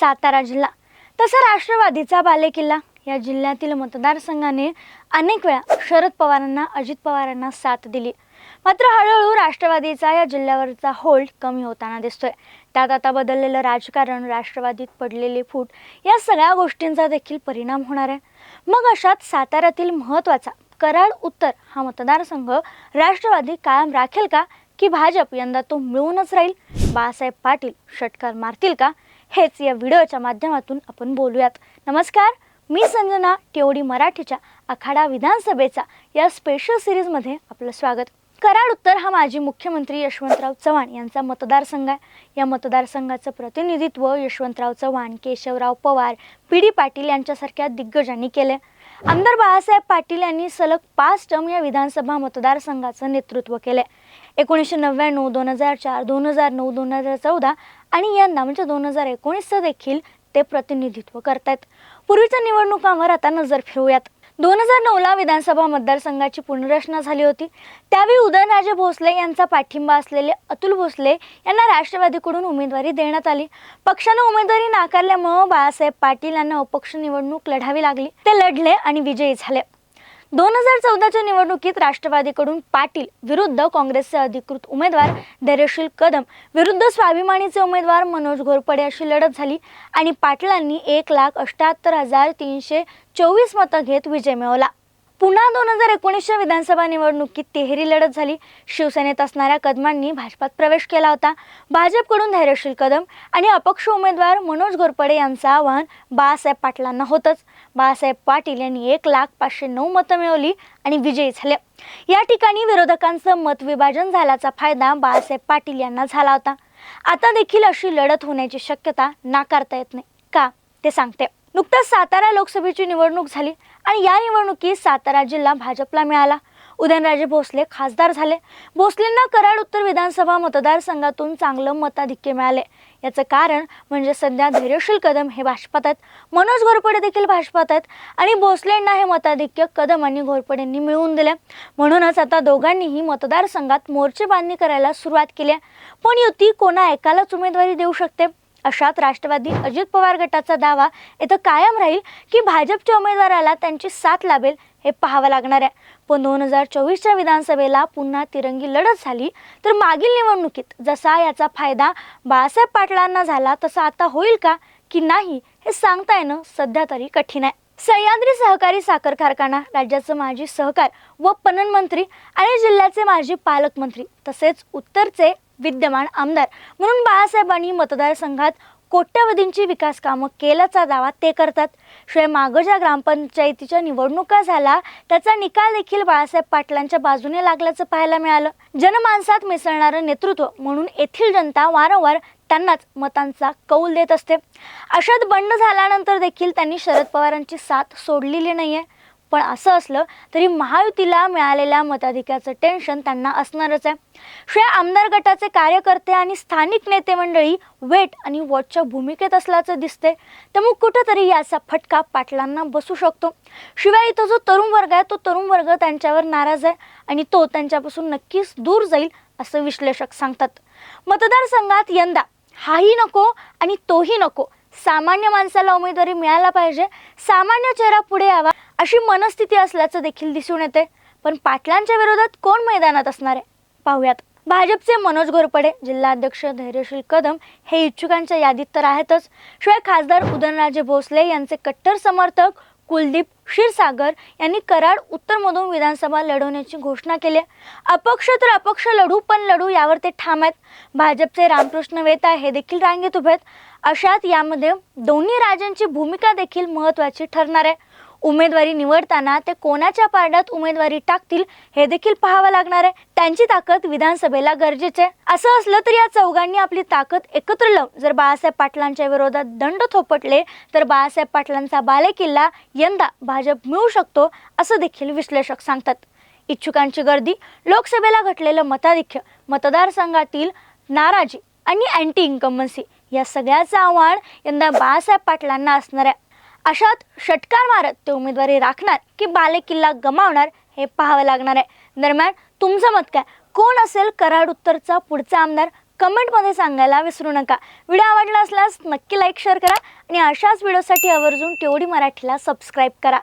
सातारा जिल्हा. तसा राष्ट्रवादीचा बालेकिल्ला. या जिल्ह्यातील मतदारसंघाने अनेक वेळा शरद पवारांना अजित पवारांना साथ दिली. मात्र हळूहळू राष्ट्रवादीचा या जिल्ह्यावरचा होल्ड कमी होताना दिसतोय. त्यात आता बदललेलं राजकारण राष्ट्रवादीत पडलेले फूट या सगळ्या गोष्टींचा देखील परिणाम होणार आहे. मग अशात साताऱ्यातील महत्त्वाचा कराड उत्तर हा मतदारसंघ राष्ट्रवादी कायम राखेल का? की भाजप यंदा तो मिळूनच राहील? बाळासाहेब पाटील षटकार मारतील का? हेच या व्हिडिओच्या माध्यमातून आपण बोलूयात. नमस्कार मी संजना टेवडी मराठीच्या आखाडा विधानसभेचा या स्पेशल सिरीजमध्ये आपलं स्वागत. कराड उत्तर हा माजी मुख्यमंत्री यशवंतराव चव्हाण यांचा मतदारसंघ आहे. या मतदारसंघाचं प्रतिनिधित्व यशवंतराव चव्हाण केशवराव पवार पी डी पाटील यांच्यासारख्या दिग्गजांनी केले आमदार बाळासाहेब पाटील यांनी सलग पाच टर्म या विधानसभा मतदारसंघाचं नेतृत्व केले एकोणीसशे नव्याण्णव दोन हजार चार दोन हजार नऊ दोन हजार चौदा आणि यंदा म्हणजे दोन हजार एकोणीसचं देखील ते प्रतिनिधित्व करतायत. पूर्वीच्या निवडणुकांवर आता नजर फिरवूयात. दोन हजार नऊला विधानसभा मतदारसंघाची पुनर्रचना झाली होती. त्यावेळी उदयनराजे भोसले यांचा पाठिंबा असलेले अतुल भोसले यांना राष्ट्रवादीकडून उमेदवारी देण्यात आली. पक्षानं उमेदवारी नाकारल्यामुळं बाळासाहेब पाटील यांना अपक्ष निवडणूक लढावी लागली. ते लढले आणि विजयी झाले. दोन हजार चौदाच्या निवडणुकीत राष्ट्रवादीकडून पाटील विरुद्ध काँग्रेसचे अधिकृत उमेदवार धैर्यशील कदम विरुद्ध स्वाभिमानीचे उमेदवार मनोज घोरपडे अशी लढत झाली आणि पाटलांनी एक लाख अठ्याहत्तर हजार तीनशे चोवीस मतं घेत विजय मिळवला. पुन्हा दोन हजार एकोणीसच्या विधानसभा निवडणुकीत तिहेरी लढत झाली. शिवसेनेत असणाऱ्या कदमांनी भाजपात प्रवेश केला होता. भाजपकडून धैर्यशील कदम आणि अपक्ष उमेदवार मनोज घोरपडे यांचं आव्हान बाळासाहेब पाटलांना होतंच. बाळासाहेब पाटील यांनी एक लाख पाचशे नऊ मतं मिळवली आणि विजयी झाले. या ठिकाणी विरोधकांचं मतविभाजन झाल्याचा फायदा बाळासाहेब पाटील यांना झाला होता. आता देखील अशी लढत होण्याची शक्यता नाकारता येत नाही. का? ते सांगते. नुकताच सातारा लोकसभेची निवडणूक झाली आणि या निवडणुकीत सातारा जिल्हा भाजपला मिळाला. उदयनराजे भोसले खासदार झाले. भोसलेंना कराड उत्तर विधानसभा मतदारसंघातून चांगलं मताधिक्य मिळाले. याचं कारण म्हणजे सध्या धैर्यशील कदम हे भाजपात आहेत. मनोज घोरपडे देखील भाजपात आहेत आणि भोसलेंना हे मताधिक्य कदम आणि घोरपडेंनी मिळवून दिले म्हणूनच आता दोघांनीही मतदारसंघात मोर्चे बांधणी करायला सुरुवात केली आहे. पण युती कोणा एकालाच उमेदवारी देऊ शकते? अशात राष्ट्रवादी अजित पवार गटाचा दावा इथं कायम राहील की भाजपच्या उमेदवाराला त्यांची साथ लाभेल हे पाहावं लागणार आहे. पण दोन हजार चोवीसच्या विधानसभेला पुन्हा तिरंगी लढत झाली तर मागील निवडणुकीत जसा याचा फायदा बाळासाहेब पाटलांना झाला तसा आता होईल का की नाही हे सांगता येणं सध्या तरी कठीण आहे. सह्याद्री सहकारी साखर कारखाना राज्याचं माजी सहकार व पणन मंत्री आणि जिल्ह्याचे माजी पालकमंत्री तसेच उत्तरचे विद्यमान आमदार. म्हणून बाळासाहेबांनी मतदारसंघात कोट्यवधींची विकास कामं केल्याचा दावा ते करतात. शिवाय मागं ज्या ग्रामपंचायतीच्या निवडणुका झाला त्याचा निकाल देखील बाळासाहेब पाटलांच्या बाजूने लागल्याचं पाहायला मिळालं. जनमानसात मिसळणारं नेतृत्व म्हणून येथील जनता वारंवार त्यांनाच मतांचा कौल देत असते. अशात बंड झाल्यानंतर देखील त्यांनी शरद पवारांची साथ सोडलेली नाहीये. पण असं असलं तरी महायुतीला मिळालेल्या मताधिक्याचं टेन्शन त्यांना असणारच आहे. शिवाय आमदार गटाचे कार्यकर्ते आणि स्थानिक नेते मंडळी वेट आणि वॉचच्या भूमिकेत असल्याचं दिसते त्यामुळे कुठंतरी याचा फटका पाटलांना बसू शकतो. शिवाय इथं जो तरुण वर्ग आहे तो तरुण वर्ग त्यांच्यावर नाराज आहे आणि तो त्यांच्यापासून नक्कीच दूर जाईल असं विश्लेषक सांगतात. मतदारसंघात यंदा हाही नको आणि तोही नको. सामान्य माणसाला उमेदवारी मिळायला पाहिजे. सामान्य चेहरा पुढे यावा अशी मनस्थिती असल्याचं देखील दिसून येते. पण पाटलांच्या विरोधात कोण मैदानात असणार आहे? पाहूयात. भाजपचे मनोज घोरपडे जिल्हाध्यक्ष धैर्यशील कदम हे इच्छुकांच्या यादीत तर आहेतच. शिवाय खासदार उदयनराजे भोसले यांचे कट्टर समर्थक कुलदीप क्षीरसागर यांनी कराड उत्तरमधून विधानसभा लढवण्याची घोषणा केली अपक्ष तर अपक्ष लढू पण लढू यावर ते ठाम आहेत. भाजपचे रामकृष्ण वेता हे देखील रांगेत उभे आहेत. अशात यामध्ये दोन्ही राजांची भूमिका देखील महत्त्वाची ठरणार आहे. उमेदवारी निवडताना ते कोणाच्या पारड्यात उमेदवारी टाकतील हे देखील पाहावं लागणार आहे. त्यांची ताकद विधानसभेला गरजेचे आहे. असं असलं तर या चौघांनी आपली ताकद एकत्र लावून जर बाळासाहेब पाटलांच्या विरोधात दंड थोपटले तर बाळासाहेब पाटलांचा बालेकिल्ला यंदा भाजप मिळू शकतो असं देखील विश्लेषक सांगतात. इच्छुकांची गर्दी लोकसभेला घटलेलं मताधिक्य मतदारसंघातील नाराजी आणि अँटी इन्कम्बन्सी या सगळ्याचं आव्हान यंदा बाळासाहेब पाटलांना असणार आहे. अशात षटकार मारत ते उमेदवारी राखणार की बालेकिल्ला गमावणार हे पाहावं लागणार आहे. दरम्यान तुमचं मत काय? कोण असेल कराड उत्तरचा पुढचा आमदार? कमेंटमध्ये सांगायला विसरू नका. व्हिडिओ आवडला असल्यास नक्की लाईक शेअर करा आणि अशाच व्हिडिओसाठी आवर्जून तेवढी मराठीला सबस्क्राईब करा.